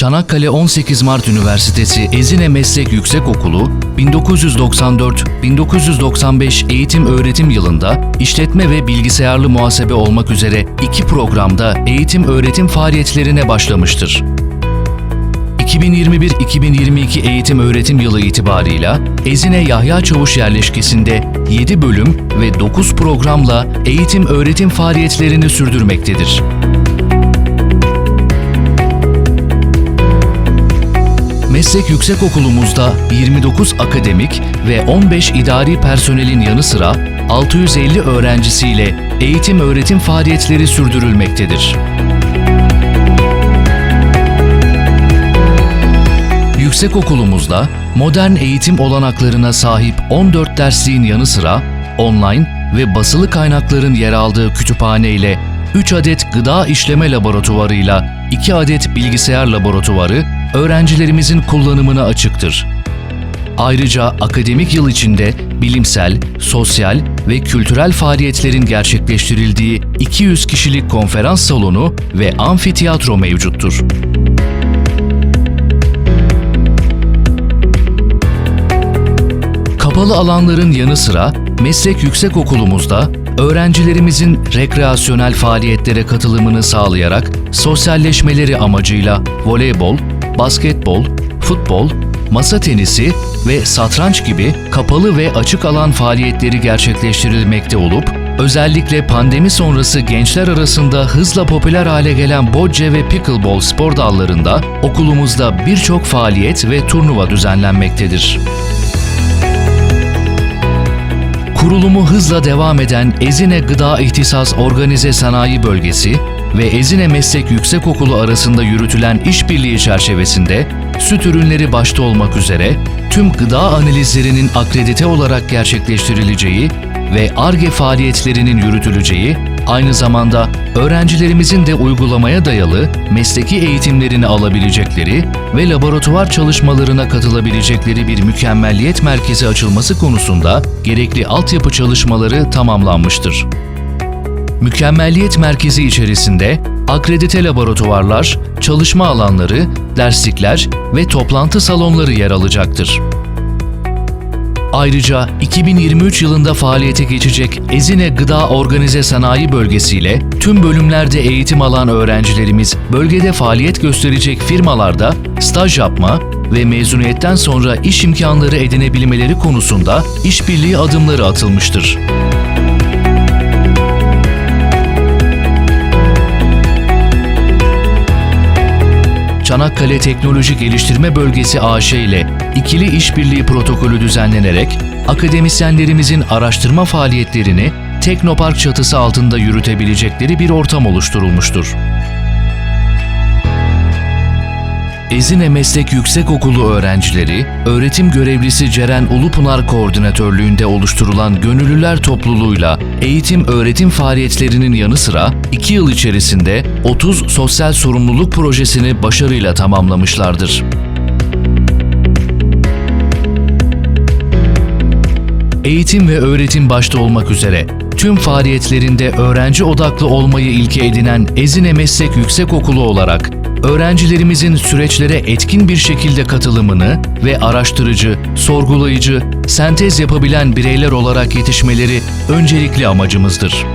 Çanakkale 18 Mart Üniversitesi Ezine Meslek Yüksekokulu 1994-1995 eğitim öğretim yılında işletme ve bilgisayarlı muhasebe olmak üzere iki programda eğitim öğretim faaliyetlerine başlamıştır. 2021-2022 eğitim öğretim yılı itibarıyla Ezine Yahya Çavuş yerleşkesinde 7 bölüm ve 9 programla eğitim öğretim faaliyetlerini sürdürmektedir. Meslek Yüksekokulumuzda 29 akademik ve 15 idari personelin yanı sıra 650 öğrencisiyle eğitim öğretim faaliyetleri sürdürülmektedir. Yüksekokulumuzda modern eğitim olanaklarına sahip 14 dersliğin yanı sıra online ve basılı kaynakların yer aldığı kütüphane ile 3 adet gıda işleme laboratuvarıyla 2 adet bilgisayar laboratuvarı öğrencilerimizin kullanımına açıktır. Ayrıca akademik yıl içinde bilimsel, sosyal ve kültürel faaliyetlerin gerçekleştirildiği 200 kişilik konferans salonu ve amfiteyatro mevcuttur. Kapalı alanların yanı sıra meslek yüksekokulumuzda öğrencilerimizin rekreasyonel faaliyetlere katılımını sağlayarak sosyalleşmeleri amacıyla voleybol, basketbol, futbol, masa tenisi ve satranç gibi kapalı ve açık alan faaliyetleri gerçekleştirilmekte olup özellikle pandemi sonrası gençler arasında hızla popüler hale gelen bocce ve pickleball spor dallarında okulumuzda birçok faaliyet ve turnuva düzenlenmektedir. Kurulumu hızla devam eden Ezine Gıda İhtisas Organize Sanayi Bölgesi ve Ezine Meslek Yüksekokulu arasında yürütülen işbirliği çerçevesinde süt ürünleri başta olmak üzere tüm gıda analizlerinin akredite olarak gerçekleştirileceği ve ARGE faaliyetlerinin yürütüleceği, aynı zamanda öğrencilerimizin de uygulamaya dayalı mesleki eğitimlerini alabilecekleri ve laboratuvar çalışmalarına katılabilecekleri bir mükemmelliyet merkezi açılması konusunda gerekli altyapı çalışmaları tamamlanmıştır. Mükemmelliyet merkezi içerisinde akredite laboratuvarlar, çalışma alanları, derslikler ve toplantı salonları yer alacaktır. Ayrıca 2023 yılında faaliyete geçecek Ezine Gıda Organize Sanayi Bölgesi ile tüm bölümlerde eğitim alan öğrencilerimiz bölgede faaliyet gösterecek firmalarda staj yapma ve mezuniyetten sonra iş imkanları edinebilmeleri konusunda işbirliği adımları atılmıştır. Çanakkale Teknoloji Geliştirme Bölgesi AŞ ile ikili işbirliği protokolü düzenlenerek akademisyenlerimizin araştırma faaliyetlerini Teknopark çatısı altında yürütebilecekleri bir ortam oluşturulmuştur. Ezine Meslek Yüksekokulu öğrencileri, öğretim görevlisi Ceren Ulupınar koordinatörlüğünde oluşturulan gönüllüler topluluğuyla eğitim öğretim faaliyetlerinin yanı sıra 2 yıl içerisinde 30 sosyal sorumluluk projesini başarıyla tamamlamışlardır. Eğitim ve öğretim başta olmak üzere tüm faaliyetlerinde öğrenci odaklı olmayı ilke edinen Ezine Meslek Yüksekokulu olarak öğrencilerimizin süreçlere etkin bir şekilde katılımını ve araştırıcı, sorgulayıcı, sentez yapabilen bireyler olarak yetişmeleri öncelikli amacımızdır.